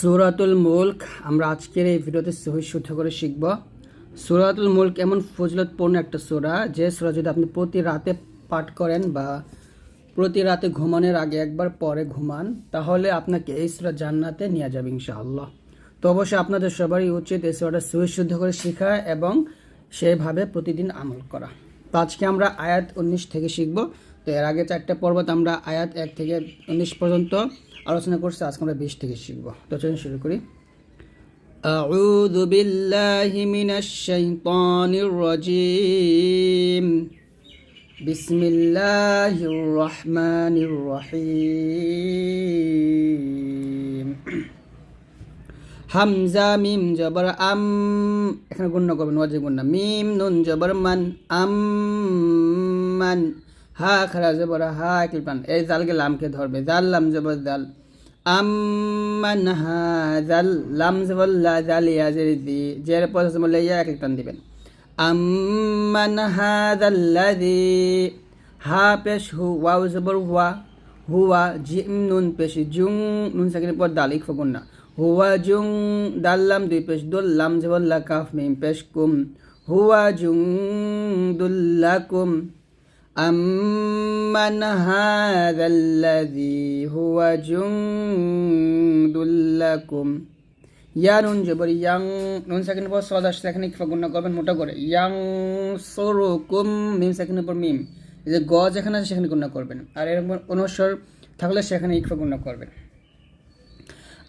সুরাতুল মুল্ক, আমরা আজকের এই ভিডিওতে সহি শুদ্ধ করে শিখব। সুরাতুল মুল্ক এমন ফজলতপূর্ণ একটা সুরা, যে সুরা যদি আপনি প্রতি রাতে পাঠ করেন বা প্রতি রাতে ঘুমানোর আগে একবার পরে ঘুমান, তাহলে আপনাকে এই সুরা জান্নাতে নিয়ে যাবে ইনশাআল্লাহ। তো অবশ্যই আপনাদের সবারই উচিত এই সুরাটা সহি শুদ্ধ করে শেখা এবং সেভাবে প্রতিদিন আমল করা। তো আজকে আমরা আয়াত উনিশ থেকে শিখব। তো এর আগে চারটে পর্বত আমরা আয়াত এক থেকে উনিশ পর্যন্ত আলোচনা করছি আজকে আমরা বিশ থেকে শিখব তো চলুন শুরু করি أعوذ بالله من الشيطان الرجيم بسم الله الرحمن الرحيم হামজা মিম জবর আম এখানে গুণ্য করবেন ওয়াজে গুণ্য মিম নুন জবর মান আম মান হা খারা জবর, হা কিলপান এই জালকে লামকে ধরবে। জাল লাম জবর জাল। আম্মান হা জাল, লাম জবর লা জাল ইয়া জের দি। জের পর জবর ইয়া এক টান দিবেন। আম্মান হা জাল্লাযী হা পেশ হু, ওয়াও জবর ওয়া হুয়া জিম নুন পেশ জুং। নুন সাকিনের পর দাল, ইকফা গুন্না হুয়া জুং দাল্লাম দুই পেশ দুল্লাম জবল্লা কাফ মিম পেশ কুম। হুয়া জুং দুল্লাকুম أمن هذا الذي هو جند لكم ইয়া নুন জবর ইয়াং নুন সেকেন্ডের পর সদ আসছে এখানে ইকফা গুণা করবেন মোটা করে ইয়াং সরুকুম মিম সেকেন্ডের পর মিম এই যে গ যেখানে আছে সেখানে গুণা করবেন আর এরকম অনুস্বর থাকলে সেখানে ইকফা গুণা করবেন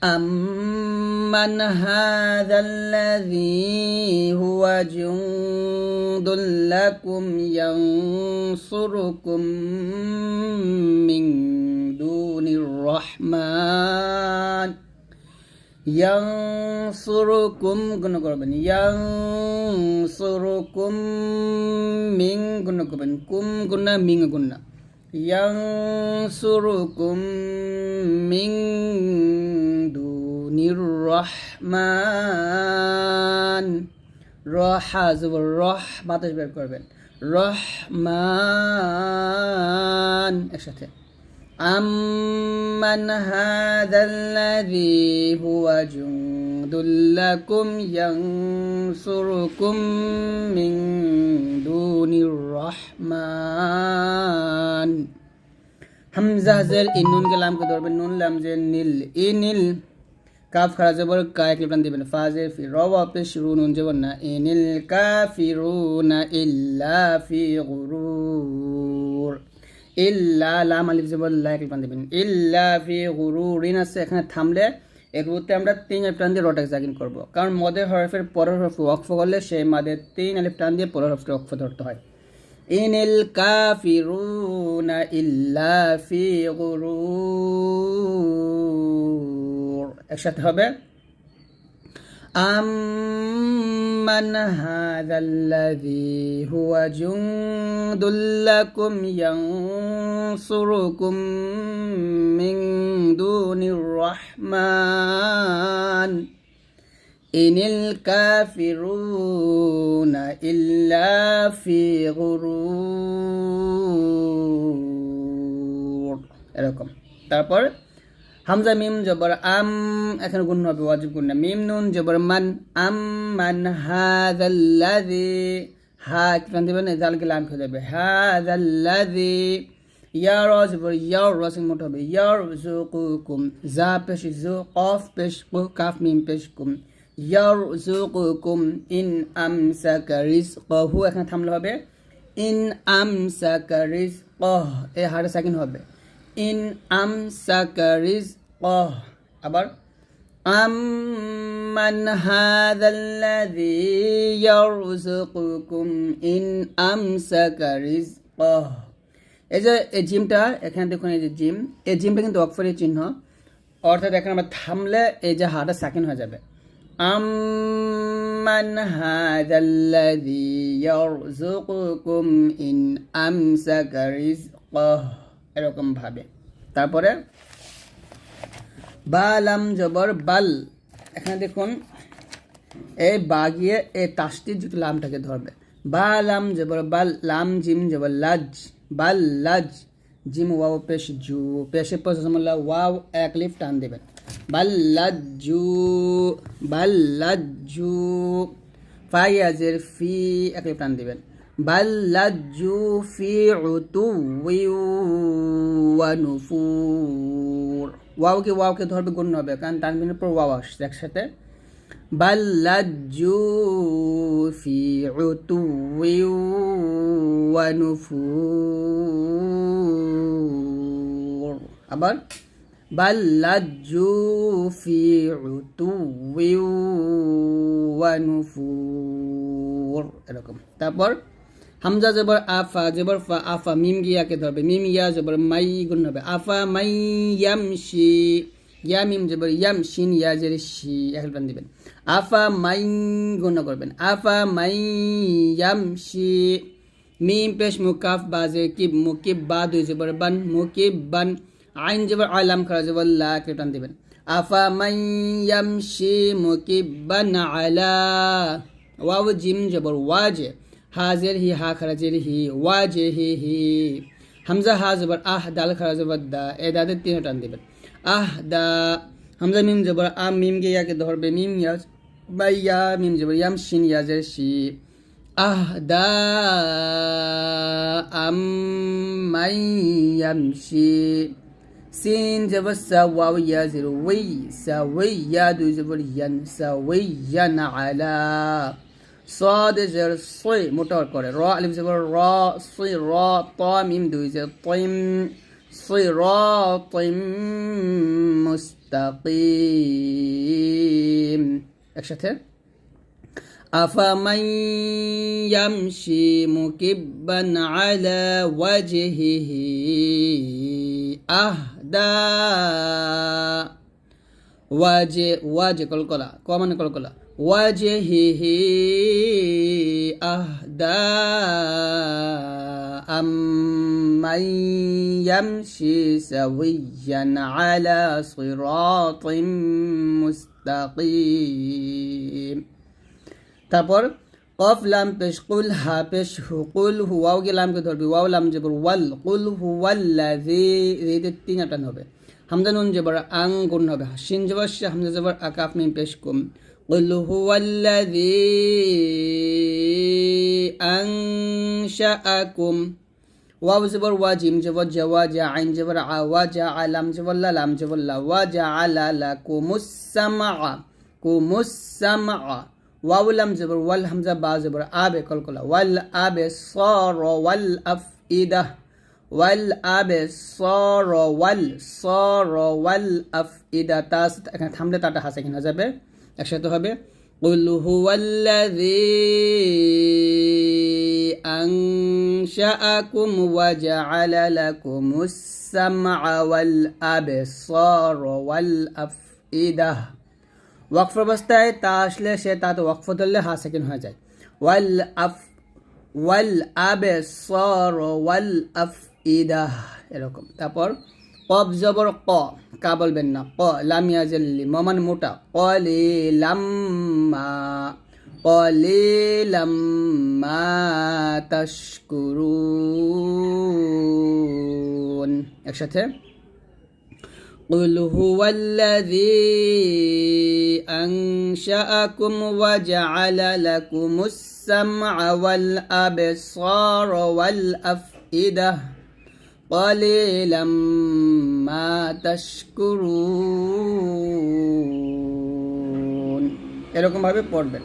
أمن هذا الذي هو جند لكم ينصركم من دون الرحمن ينصركم গুণ করবেন ينصركم মিং গুণ করবেন কুম গুণা মিং গুণা ينصركم من دون الرحمن রহা জবর রহ বাতাস বের করবেন রহমান একসাথে أمن هذا الذي هو جند لكم ينصركم من دون الرحمن হামজা হাজের ইন নুন কে লামকে ধরবেন নুন লাম যে নীল ই নীল কাফ খারা যাব কা এক লিপটান দিবেন? ফাজে ফি রব আপে শুরু নুন জবর না ইনিল কাফিরুনা ইল্লা ফি গুরুর। ইল্লা লাম আলিফ যাব লা এক লিপটান দিবেন। ইল্লা ফি গুরুর ইন আছে, এখানে থামলে এর মধ্যে আমরা তিন আলিফ টান দিয়ে রটাক জাগিন করব। কারণ মদের হরফের পরের হরফ ওয়াকফ করলে সেই মাদের তিন আলিফ টান দিয়ে পরের হরফকে ওয়াকফ ধরতে হয়। ইনিল কাফিরুনা ইল্লা ফি গুরুর। একসাথে হবে أمن هذا الذي هو جند لكم ينصركم من دون الرحمن إن الكافرون إلا في غرور এরকম তারপর হামজা মিম জবর আম, এখানে গুণ হবে, ওয়াজিব গুণ না। মিম নুন জবর মান আম, মান হাযাল্লাযী। হা কিরান দিবেন জালকে লাম খেয়ে যাবে হাযাল্লাযী। ইয়া র জবর, ইয়া র সিং মোট হবে। ইয়া রযুকুকুম জা পেশ জু কফ পেশ কু, কাফ মিম পেশ কুম। ইয়ারজুকুকুম ইন আমসাকা রিজকাহু, এখানে থামলে হবে। ইন আমসাকা রিজকাহ এই হারে সেকেন্ড হবে। ইন আম সাকারিজ অহ আবার, আম্মান হাদাল্লাযী ইয়ারযুকুকুম ইন আম আমসাকা অহ এই যে, এই জিমটা, এখানে দেখুন এই যে জিম, এই জিমটা কিন্তু অক্ষরের চিহ্ন। অর্থাৎ এখানে আমরা থামলে এই যে হাটা সাকিন হয়ে যাবে। আম আম্মান হাদাল্লাযী ইয়ারযুকুকুম ইন আম আমসাকা অহ এরকমভাবে তারপরে, বালাম জবর বাল। এখানে দেখুন এই বা গিয়ে এই তাসটি যদি লামটাকে ধরবে। বালাম জবর বাল, লাম, জিম জবর লাজ, বাল, লাজ। জিম, ওয়াও, পেশ, জু। পেশে পশমুল্লাহ ওয়াও, এক লিফ টান দেবেন বাল্লাজু বাল্লাজু ফাই আজের ফি, এক লিফ টান দেবেন। বাল্লাজু ফি উতুওয়ি ওয়া নুফুর ওয়াওকে ওয়াওকে ধরবে গুণ হবে, কারণ তানবিনের পর ওয়াও আসছে একসাথে। বাল্লাজু ফি উতুওয়ি ওয়া নুফুর আবার। বাল্লাজু ফি উতুওয়ি ওয়া নুফুর এরকম। তারপর হামজা জবর আফা জবর ফা, আফা, মিম গিয়াকে ধরবে। মিম ইয়া জবর মাই গুণ হবে। আফা মাই ইয়ামশি ইয়া মিম জবর ইয়াম শিন, ইয়া জের শি একবার দিবেন। আফা মাই গুণ করবেন। আফা মাই ইয়ামশি মিম পেশ মুকাফ বাজে, কিব মুকিব বা দুই জবর বান মুকিব বান, আইন জবর আলাম খারা জবর লা কে টান দিবেন। আফা মাই ইয়ামশি মুকিবান আলা, ওয়াও জিম জবর ওয়াজে। হাজের হি হা খারাজের হি ওয়াজে হি হি হামজা হা জবর আহ দাল খারা জবর দা এ দাদের তিন টান দিবেন আহ দা হামজা মিম জবর আম মিম গে ইয়াকে ধরবে মিম ইয়াজ বাই ইয়া মিম জবর ইয়াম শিন ইয়াজের শি আহ দা আম মাই ইয়ামশি সিন জবর সা ওয়াও ইয়া জির ওই সা ওই ইয়া দুই জবর ইয়ান সা ওই ইয়ান আলা صاد زر صي মোটর করে র আলিফ জবর র صي র ত মিম দুই জের طيم صراط মুস্তাকিম একসাথে أفمن يمشي مكبا على وجهه أهدى ওয়াজে ওয়াজে কলকলা, ক মানে কলকলা? ওয়াজে হি হি আহদা আম্মাই ইয়ামশি সাওয়িয়ান আলা সিরাতিম মুস্তাকিম। তারপর কফ, লাম, পেশ, কুল, হা, পেশ, হু, কুল, হু, ওয়াও কে লামকে ধরবি। ওয়াও, লাম জবর ওয়াল, কুল হু ওয়াল্লাযী রিতে তিন হবে হামজা নুন জবর আং গুণ হবে, শিন জবর, শে হামজা জবর আকাফ মিম পেশ কুম। কুল হু ওয়াল্লাযী আনশাআকুম। ওয়াও জবর ওয়া, জিম জবর জওয়া জা, আইন জবর, আ, ওয়া, জা আলাম জবর, লা, লাম জবর, লা, ওয়া, জা আলা লাকুমুস সামআ। কুমুস সামআ। ওয়াউ লাম জবর, ওয়াল হামজা বা জবর আবে কলকলা ওয়াল আবে সর ওয়াল আফইদা ওয়াল আবে সর ওয়াল সর ওয়াল আফইদা তা এখানে থামলে তাটা হাসে কিনা যাবে একসাথে হবে قل هو الذي أنشأكم وجعل لكم السمع والأبصار والأفئدة ওয়াকফ অবস্থায় তা আসলে সে তাতে ওয়াকফ ধরলে হা সেকেন্ড হয়ে যায় ওয়াল আফ ওয়াল আবে সর ওয়াল আফ ইদাহ এরকম তারপর কব জবর ক কা বলবেন না ক লামিয়া জেল্লি মমান মোটা কলে লাম্মা কলে লাম্মা তাশকুরুন একসাথে قل هو الذي أنشأكم وجعل لكم السمع والأبصار والأفئدة قليلا ما تشكرون এরকম ভাবে পড়বেন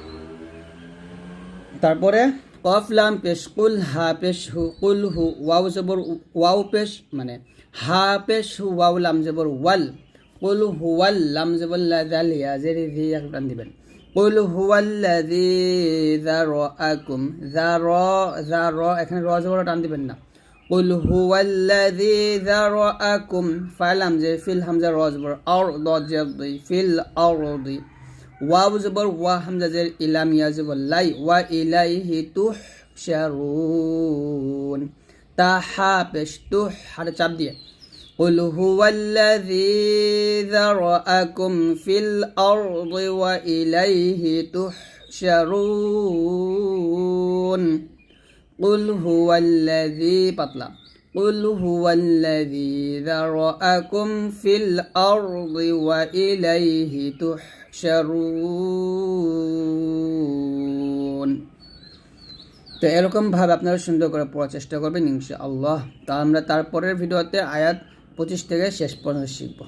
তারপরে কফ লাম পেশ কুল হা পেশ হু কুল হু ওয়াও জবর ওয়াও পেশ মানে হা পেশ হু ওয়াও লাম জবর ওয়াল কুল হু ওয়াল লাম জবর লা জাল ইয়া জেরি জি একটান দিবেন কুল হু ওয়াল্লাযী যারাআকুম যারা যারা এখানে র জবর টান দিবেন না কুল হু ওয়াল্লাযী যারাআকুম ফালাম যে ফিল হামজা র জবর আর দ জবর ফিল আরদি ওয়াও জবর ওয়া হামজা জের ইলাম ইয়া জবর লাই ওয়া ইলাইহি তুহশারুন তা হা পেশ তুহ হাতে চাপ দিয়ে قل هو الذي ذرأكم في الأرض وإليه تحشرون কুল হুয়াল্লাযী পাতলা কুল হুয়াল্লাযী যারাআকুম ফিল আরদি ওয়া ইলাইহি তুহশারুন তো এরকমভাবে আপনারা সুন্দর করে পড়ার চেষ্টা করবেন ইনশাআল্লাহ। তা আমরা তারপরের ভিডিওতে আয়াত পঁচিশ থেকে শেষ পর্যন্ত শিখব।